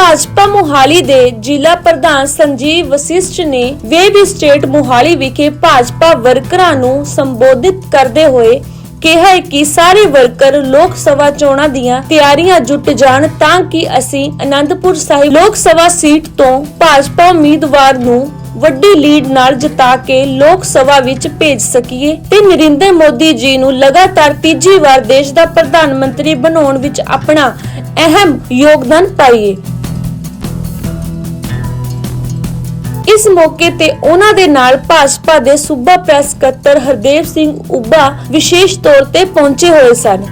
ਭਾਜਪਾ ਮੁਹਾਲੀ ਦੇ ਜ਼ਿਲ੍ਹਾ ਪ੍ਰਧਾਨ ਸੰਜੀਵ ਵਸਿਸ਼ਟ ਨੇ ਵੇਬ ਸਟੇਟ ਮੁਹਾਲੀ ਵਿਖੇ ਭਾਜਪਾ ਵਰਕਰਾਂ ਨੂੰ ਸੰਬੋਧਿਤ ਕਰਦੇ ਹੋਏ ਕਿਹਾ ਹੈ ਕਿ ਸਾਰੇ ਵਰਕਰ ਲੋਕ ਸਭਾ ਚੋਣਾਂ ਦੀਆਂ ਤਿਆਰੀਆਂ ਜੁਟ ਜਾਣ ਤਾਂ ਕਿ ਅਸੀਂ ਅਨੰਦਪੁਰ ਸਾਹਿਬ ਲੋਕ ਸਭਾ ਸੀਟ ਤੋਂ ਭਾਜਪਾ ਉਮੀਦਵਾਰ ਨੂੰ ਵੱਡੀ ਲੀਡ ਨਾਲ ਜਿਤਾ ਕੇ ਲੋਕ ਸਭਾ ਵਿੱਚ ਭੇਜ ਸਕੀਏ। ਤੇ ਨਰਿੰਦਰ ਮੋਦੀ ਜੀ ਨੂੰ ਲਗਾਤਾਰ ਤੀਜੀ ਵਾਰ ਦੇਸ਼ ਦਾ ਪ੍ਰਧਾਨ ਮੰਤਰੀ ਬਣਾਉਣ ਵਿੱਚ ਆਪਣਾ ਅਹਿਮ ਯੋਗਦਾਨ ਪਾਈਏ। ਇਸ ਮੌਕੇ ਤੇ ਉਹਨਾਂ ਦੇ ਨਾਲ ਭਾਜਪਾ ਦੇ ਸੂਬਾ ਪ੍ਰੈਸ ਸਕੱਤਰ ਹਰਦੇਵ ਸਿੰਘ ਉੱਬਾ ਵਿਸ਼ੇਸ਼ ਤੌਰ ਤੇ ਪਹੁੰਚੇ ਹੋਏ ਸਨ।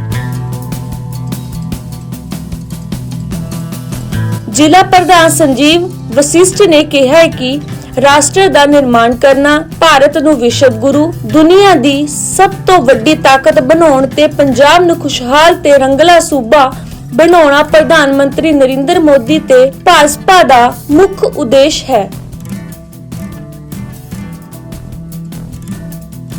ਜ਼ਿਲ੍ਹਾ ਪ੍ਰਧਾਨ ਸੰਜੀਵ ਵਸਿਸ਼ਟ ਨੇ ਕਿਹਾ ਹੈ ਕਿ ਰਾਸ਼ਟਰ ਦਾ ਨਿਰਮਾਣ ਕਰਨਾ ਭਾਰਤ ਨੂੰ ਵਿਸ਼ਵ ਗੁਰੂ, ਦੁਨੀਆ ਦੀ ਸਭ ਤੋਂ ਵੱਡੀ ਤਾਕਤ ਬਣਾਉਣ ਤੇ ਪੰਜਾਬ ਨੂੰ ਖੁਸ਼ਹਾਲ ਤੇ ਰੰਗਲਾ ਸੂਬਾ ਬਣਾਉਣਾ ਪ੍ਰਧਾਨ ਮੰਤਰੀ ਨਰਿੰਦਰ ਮੋਦੀ ਤੇ ਭਾਜਪਾ ਦਾ ਮੁੱਖ ਉਦੇਸ਼ ਹੈ।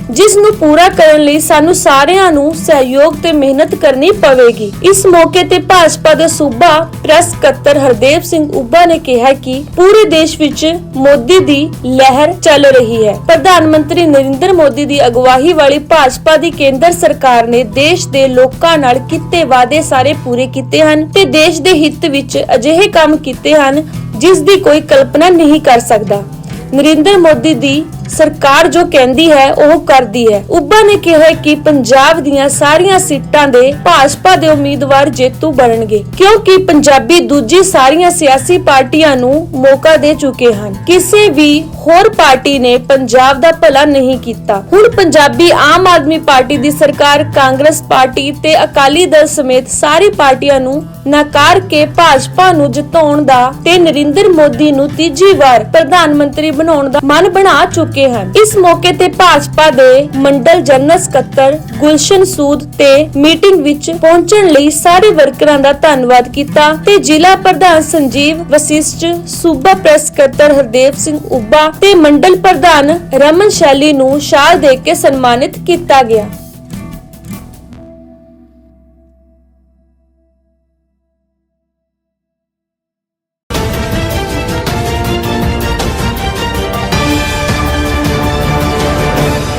ਜਿਸ ਨੂੰ ਪੂਰਾ ਕਰਨ ਲਈ ਸਾਨੂੰ ਸਾਰਿਆਂ ਨੂੰ ਸਹਿਯੋਗ ਤੇ ਮਿਹਨਤ ਕਰਨੀ ਪਵੇਗੀ। ਇਸ ਮੌਕੇ ਤੇ ਭਾਜਪਾ ਦੇ ਸੂਬਾ ਪ੍ਰੈਸ ਸਕੱਤਰ ਹਰਦੇਵ ਸਿੰਘ ਉੱਬਾ ਨੇ ਕਿਹਾ ਕਿ ਪੂਰੇ ਦੇਸ਼ ਵਿੱਚ ਮੋਦੀ ਦੀ ਲਹਿਰ ਚੱਲ ਰਹੀ ਹੈ। ਪ੍ਰਧਾਨ ਮੰਤਰੀ ਨਰਿੰਦਰ ਮੋਦੀ ਦੀ ਅਗਵਾਈ ਵਾਲੀ ਭਾਜਪਾ ਦੀ ਕੇਂਦਰ ਸਰਕਾਰ ਨੇ ਦੇਸ਼ ਦੇ ਲੋਕਾਂ ਨਾਲ ਕੀਤੇ ਵਾਅਦੇ ਸਾਰੇ ਪੂਰੇ ਕੀਤੇ ਹਨ ਤੇ ਦੇਸ਼ ਦੇ ਹਿੱਤ ਵਿੱਚ ਅਜਿਹੇ ਕੰਮ ਕੀਤੇ ਹਨ ਜਿਸ ਦੀ ਕੋਈ ਕਲਪਨਾ ਨਹੀਂ ਕਰ ਸਕਦਾ। ਨਰਿੰਦਰ ਮੋਦੀ ਦੀ ਸਰਕਾਰ ਜੋ ਕਹਿੰਦੀ ਹੈ, ਉਹ ਕਰਦੀ ਹੈ। ਉੱਬਾ ਨੇ ਕਿਹਾ ਕਿ ਪੰਜਾਬ ਦੀਆਂ ਸਾਰੀਆਂ ਸੀਟਾਂ ਦੇ ਭਾਜਪਾ ਦੇ ਉਮੀਦਵਾਰ ਜੇਤੂ ਬਣਨਗੇ, ਕਿਉਂਕਿ ਪੰਜਾਬੀ ਦੂਜੀ ਸਾਰੀਆਂ ਸਿਆਸੀ ਪਾਰਟੀਆਂ ਨੂੰ ਮੌਕਾ ਦੇ ਚੁੱਕੇ ਹਨ। ਕਿਸੇ ਵੀ ਹੋਰ ਪਾਰਟੀ ਨੇ ਪੰਜਾਬ ਦਾ ਭਲਾ ਨਹੀਂ ਕੀਤਾ। ਹੁਣ ਪੰਜਾਬੀ ਆਮ ਆਦਮੀ ਪਾਰਟੀ ਦੀ ਸਰਕਾਰ ਕਾਂਗਰਸ ਪਾਰਟੀ ਤੇ ਅਕਾਲੀ ਦਲ ਸਮੇਤ ਸਾਰੀ ਪਾਰਟੀਆਂ ਨੂੰ ਨਕਾਰ ਕੇ ਭਾਜਪਾ ਨੂੰ ਜਿਤਾਉਣ ਦਾ ਤੇ ਨਰਿੰਦਰ ਮੋਦੀ ਨੂੰ ਤੀਜੀ ਵਾਰ ਪ੍ਰਧਾਨ ਮੰਤਰੀ ਬਣਾਉਣ ਦਾ ਮਨ ਬਣਾ ਚੁੱਕੇ ਹਨ। ਇਸ ਮੌਕੇ ਤੇ ਭਾਜਪਾ ਦੇ ਮੰਡਲ ਜਨਰਲ ਸਕੱਤਰ ਗੁਲਸ਼ਨ ਸੂਦ ਤੇ ਮੀਟਿੰਗ ਵਿੱਚ ਪਹੁੰਚਣ ਲਈ ਸਾਰੇ ਵਰਕਰਾਂ ਦਾ ਧੰਨਵਾਦ ਕੀਤਾ ਤੇ ਜ਼ਿਲ੍ਹਾ ਪ੍ਰਧਾਨ ਸੰਜੀਵ ਵਸਿਸ਼ਟ ਸੂਬਾ ਪ੍ਰੈਸ ਸਕੱਤਰ ਹਰਦੇਵ ਸਿੰਘ ਉੱਬਾ ਤੇ ਮੰਡਲ ਪ੍ਰਧਾਨ ਰਮਨ ਸ਼ੈਲੀ ਨੂੰ ਸ਼ਾਲ ਦੇ ਕੇ ਸਨਮਾਨਿਤ ਕੀਤਾ ਗਿਆ।